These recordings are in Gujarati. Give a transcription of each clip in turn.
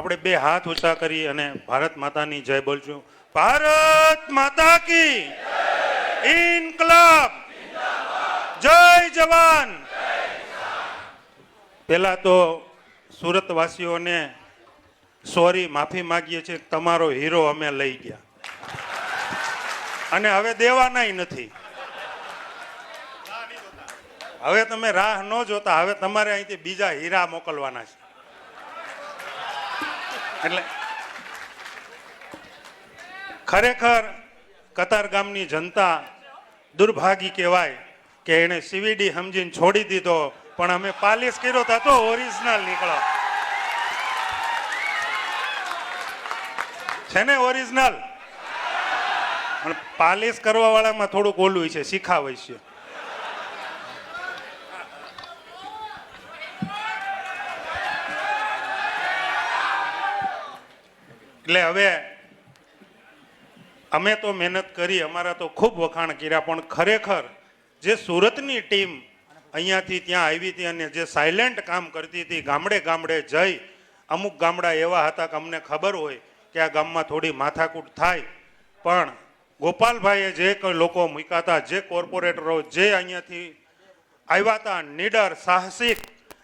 આપણે બે હાથ ઊંચા કરી અને ભારત માતાની જય બોલશું ભારત માતા કી ઇનકલાબ જય જવાન પેલા તો સુરત વાસીઓને સોરી, માફી માગીએ છીએ, તમારો હીરો અમે લઈ ગયા. અને હવે દેવાનાય નથી. હવે તમે રાહ ન જોતા, હવે તમારે અહીંથી બીજા હીરા મોકલવાના છે. એટલે ખરેખર કતાર ગામની જનતા દુર્ભાગી કહેવાય કે એણે સીવીડી સમજીને છોડી દીધો, પણ અમે પાલિશ કર્યો તો ઓરિજિનલ નીકળો. છે ને ઓરિજિનલ પણ પાલિશ કરવા વાળામાં થોડુંક ઓલું છે શીખાવે છે. એટલે હવે અમે તો મહેનત કરી, અમારા તો ખૂબ વખાણ કર્યા, પણ ખરેખર જે સુરતની ટીમ અહીંયાથી ત્યાં આવી હતી અને જે સાયલેન્ટ કામ કરતી હતી, ગામડે ગામડે જઈ, અમુક ગામડા એવા હતા કે અમને ખબર હોય કે આ ગામમાં થોડી માથાકૂટ થાય. પણ ગોપાલભાઈએ જે લોકો મૂક્યા હતા, જે કોર્પોરેટરો જે અહીંયાથી આવ્યા હતા, નીડર, સાહસિક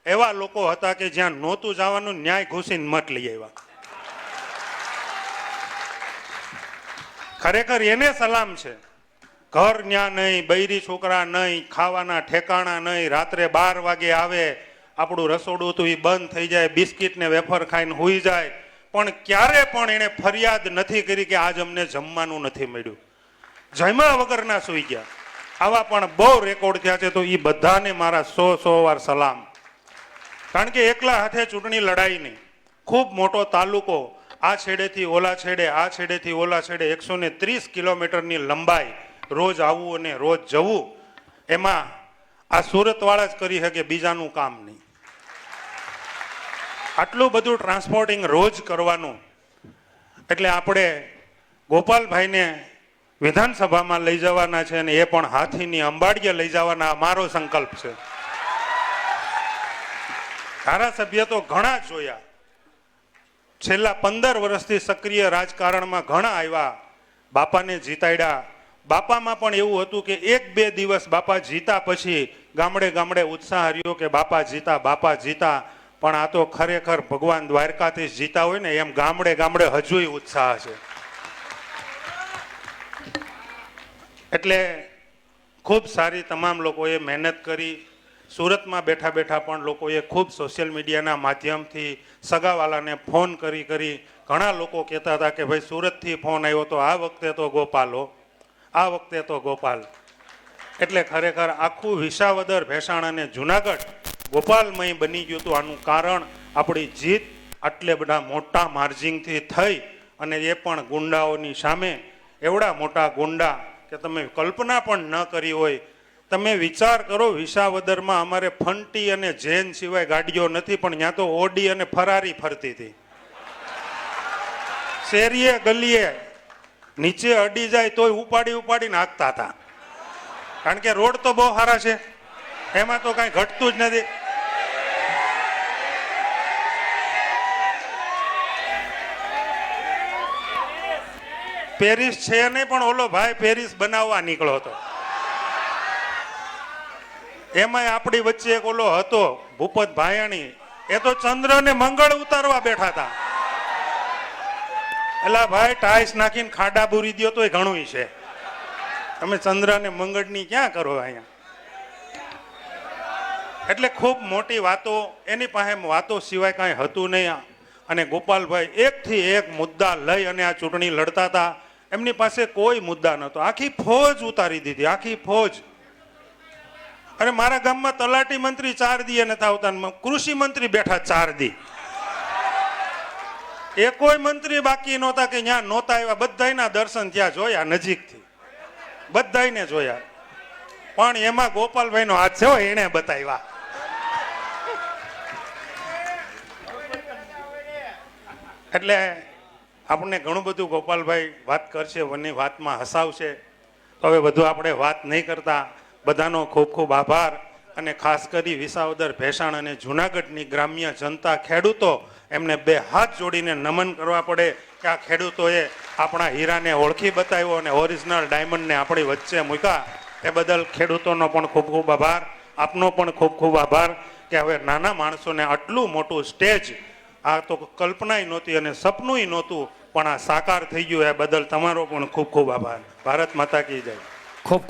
એવા લોકો હતા કે જ્યાં નહોતું જવાનું, ન્યાય ઘૂસીને મત લઈ આવ્યા. ખરેખર એને સલામ છે. ઘર ન્યા નહીં, બૈરી છોકરા નહીં, ખાવાના ઠેકાણા નહીં, રાત્રે બાર વાગે આવે, આપણું રસોડું તો એ બંધ થઈ જાય બિસ્કિટ ને વેફર ખાઈને હોઈ જાય. પણ ક્યારે પણ એણે ફરિયાદ નથી કરી કે આજ અમને જમવાનું નથી મળ્યું. જમ્યા વગરના સુઈ ગયા. આવા પણ બહુ રેકોર્ડ થયા છે તો એ બધાને મારા સો સો વાર સલામ. કારણ કે એકલા હાથે ચૂંટણી લડાઈ નહીં. ખૂબ મોટો તાલુકો આ છેડેથી ઓલા છેડે, આ છેડેથી ઓલા છેડે એકસો ને ત્રીસ કિલોમીટરની લંબાઈ રોજ આવવું અને રોજ જવું, એમાં આ સુરતવાળા જ કરી શકે, બીજાનું કામ નહીં. આટલું બધું ટ્રાન્સપોર્ટિંગ રોજ કરવાનું. એટલે આપણે ગોપાલભાઈને વિધાનસભામાં લઈ જવાના છે અને એ પણ હાથીની અંબાડીએ લઈ જવાના મારો સંકલ્પ છે. ધારાસભ્ય તો ઘણા જોયા. છેલ્લા પંદર વર્ષથી સક્રિય રાજકારણમાં ઘણા આવ્યા, બાપાને જીતાડ્યા. બાપામાં પણ એવું હતું કે એક બે દિવસ બાપા જીતા પછી ગામડે ગામડે ઉત્સાહ રહ્યો કે બાપા જીતા બાપા જીતા. પણ આ તો ખરેખર ભગવાન દ્વારકાથી જીતા હોય ને એમ ગામડે ગામડે હજુય ઉત્સાહ છે. એટલે ખૂબ સારી તમામ લોકોએ મહેનત કરી. સુરતમાં બેઠા બેઠા પણ લોકોએ ખૂબ સોશિયલ મીડિયાના માધ્યમથી સગાવાલાને ફોન કરી કરી ઘણા લોકો કહેતા હતા કે ભાઈ, સુરતથી ફોન આવ્યો તો આ વખતે તો ગોપાલો આ વખતે તો ગોપાલ. એટલે ખરેખર આખું વિસાવદર, ભેસાણ અને જુનાગઢ ગોપાલમય બની ગયું હતું. આનું કારણ આપણી જીત આટલે બધા મોટા માર્જિંગથી થઈ અને એ પણ ગુંડાઓની સામે. એવડા મોટા ગુંડા કે તમે કલ્પના પણ ન કરી હોય તમે વિચાર કરો, વિસાવદરમાં અમારે ફંટી અને જેન સિવાય ગાડીઓ નથી, પણ ત્યાં તો ઓડી અને ફરારી ફરતી હતી. શેરીએ, ગલીએ, નીચે અડી જાય તોય ઉપાડી ઉપાડી નાખતા હતા. કારણ કે રોડ તો બહુ સારા છે. એમાં તો કાંઈ ઘટતું જ નથી. પેરિસ છે નહીં, પણ ઓલો ભાઈ પેરિસ બનાવવા નીકળ્યો હતો. એમાંય આપણી વચ્ચે એક ઓલો હતો, ભૂપત ભાયાણી. એ તો ચંદ્ર ને મંગળ ઉતારવા બેઠા હતા. એલા ભાઈ ટાઈસ નાખીને ખાડા બુરી દ્યો તોય ઘણું છે. તમે ચંદ્ર ને મંગળની ક્યાં કરો અહીંયા? એટલે ખૂબ મોટી વાતો, એની પાસે વાતો સિવાય કાંઈ હતું નહીં. અને ગોપાલભાઈ એકથી એક મુદ્દા લઈ અને આ ચૂંટણી લડતા હતા. એમની પાસે કોઈ મુદ્દા નહોતો. આખી ફોજ ઉતારી દીધી, આખી ફોજ. અને મારા ગામમાં તલાટી મંત્રી ચાર દી નથી આવતા કૃષિ મંત્રી બેઠા ચાર દી. એ કોઈ મંત્રી બાકી નહોતા કે ત્યાં નહોતા આવ્યા. બધાયના દર્શન ત્યાં જોયા, નજીકથી. બધાયને જોયા. પણ એમાં ગોપાલભાઈનો હાથ છે એણે બતાવ્યા. એટલે આપણને ઘણું બધું ગોપાલભાઈ વાત કરશે વનની વાતમાં હસાવશે. તો હવે બધું આપણે વાત નહીં કરતા. બધાનો ખૂબ ખૂબ આભાર અને ખાસ કરી વિસાવદર, ભેસાણ અને જુનાગઢની ગ્રામ્ય જનતા ખેડૂતો એમને બે હાથ જોડીને નમન કરવા પડે કે આ ખેડૂતોએ આપણા હીરાને ઓળખી બતાવ્યો અને ઓરિજિનલ ડાયમંડને આપણી વચ્ચે મૂક્યા. એ બદલ ખેડૂતોનો પણ ખૂબ ખૂબ આભાર, આપનો પણ ખૂબ ખૂબ આભાર કે હવે નાના માણસોને આટલું મોટું સ્ટેજ આ તો કલ્પનાય નહોતી અને સપનુંય નહોતું, પણ આ સાકાર થઈ ગયું. એ બદલ તમારો પણ ખૂબ ખૂબ આભાર. ભારત માતા કી જય. ખૂબ